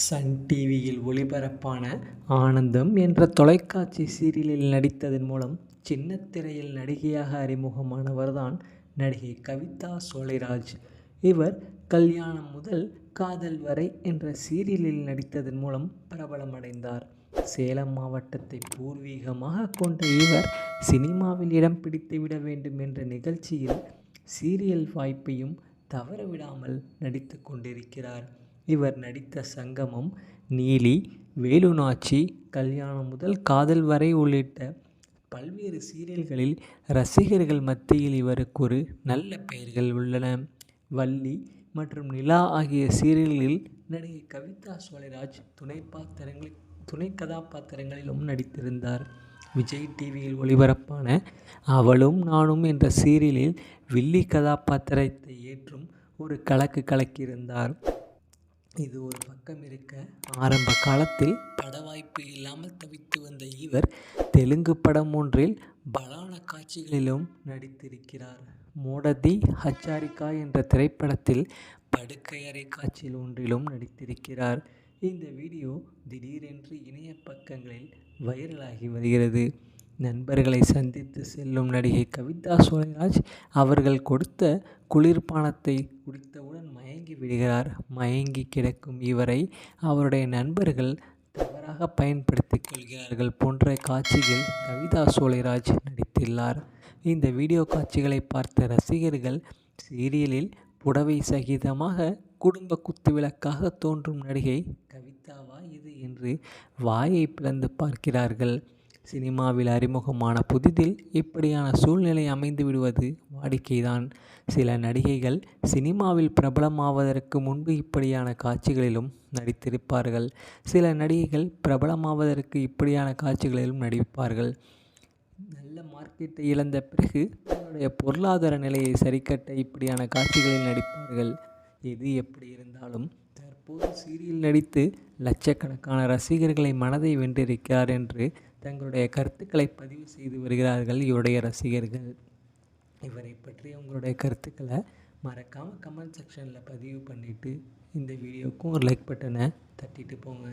Sun டிவியில் ஒளிபரப்பான ஆனந்தம் என்ற தொலைக்காட்சி சீரியலில் நடித்ததன் மூலம் சின்னத்திரையில் நடிகையாக அறிமுகமானவர்தான் நடிகை கவிதா சோலைராஜ். இவர் கல்யாணம் முதல் காதல் வரை என்ற சீரியலில் நடித்ததன் மூலம் பிரபலமடைந்தார். சேலம் மாவட்டத்தை பூர்வீகமாக கொண்ட இவர் சினிமாவில் இடம் பிடித்துவிட வேண்டும் என்ற நிகழ்ச்சியில் சீரியல் வாய்ப்பையும் தவறவிடாமல் நடித்து கொண்டிருக்கிறார். இவர் நடித்த சங்கமம், நீலி, வேலுநாச்சி, கல்யாணம் முதல் காதல் வரை உள்ளிட்ட பல்வேறு சீரியல்களில் ரசிகர்கள் மத்தியில் இவருக்கு ஒரு நல்ல பெயர்கள் உள்ளன. வள்ளி மற்றும் நிலா ஆகிய சீரியல்களில் நடிகை கவிதா சோலைராஜ் துணை கதாபாத்திரங்களிலும் நடித்திருந்தார். விஜய் டிவியில் ஒளிபரப்பான அவளும் நானும் என்ற சீரியலில் வில்லி கதாபாத்திரத்தை ஏற்றும் ஒரு கலக்கு கலக்கியிருந்தார். இது ஒரு பக்கம் இருக்க ஆரம்ப காலத்தில் பட வாய்ப்பு இல்லாமல் தவித்து வந்த இவர் தெலுங்கு படம் ஒன்றில் பலான காட்சிகளிலும் நடித்திருக்கிறார். மோடதி ஹச்சாரிகா என்ற திரைப்படத்தில் படுக்கையறை காட்சியில் ஒன்றிலும் நடித்திருக்கிறார். இந்த வீடியோ திடீரென்று இணைய பக்கங்களில் வைரலாகி வருகிறது. நண்பர்களை சந்தித்து செல்லும் நடிகை கவிதா சோழராஜ் அவர்கள் கொடுத்த குளிர்பானத்தை குடித்தவுடன் மயங்கி விடுகிறார். மயங்கி கிடக்கும் இவரை அவருடைய நண்பர்கள் தவறாக பயன்படுத்திக் கொள்கிறார்கள் போன்ற காட்சியில் கவிதா சோலைராஜ் நடித்துள்ளார். இந்த வீடியோ காட்சிகளை பார்த்த ரசிகர்கள் சீரியலில் புடவை சகிதமாக குடும்ப குத்துவிளக்காக தோன்றும் நடிகை கவிதாவா இது என்று வாயை பிளந்து பார்க்கிறார்கள். சினிமாவில் அறிமுகமான புதிதில் இப்படியான சூழ்நிலை அமைந்து விடுவது வாடிக்கைதான் சில நடிகைகள் சினிமாவில் பிரபலமாவதற்கு முன்பு இப்படியான காட்சிகளிலும் நடித்திருப்பார்கள். சில நடிகைகள் பிரபலமாவதற்கு இப்படியான காட்சிகளிலும் நடிப்பார்கள். நல்ல மார்க்கெட்டை இழந்த பிறகு தன்னுடைய பொருளாதார நிலையை சரிகட்ட இப்படியான காட்சிகளில் நடிப்பார்கள். எது எப்படி இருந்தாலும் தற்போது சீரியல் நடித்து லட்சக்கணக்கான ரசிகர்களை மனதை வென்றிருக்கிறார் என்று தங்களுடைய கருத்துக்களை பதிவு செய்து வருகிறார்கள் இவருடைய ரசிகர்கள். இவரை பற்றிய உங்களுடைய கருத்துக்களை மறக்காம கமெண்ட் செக்ஷனில் பதிவு பண்ணிவிட்டு இந்த வீடியோவுக்கும் ஒரு லைக் பட்டனை தட்டிட்டு போங்க.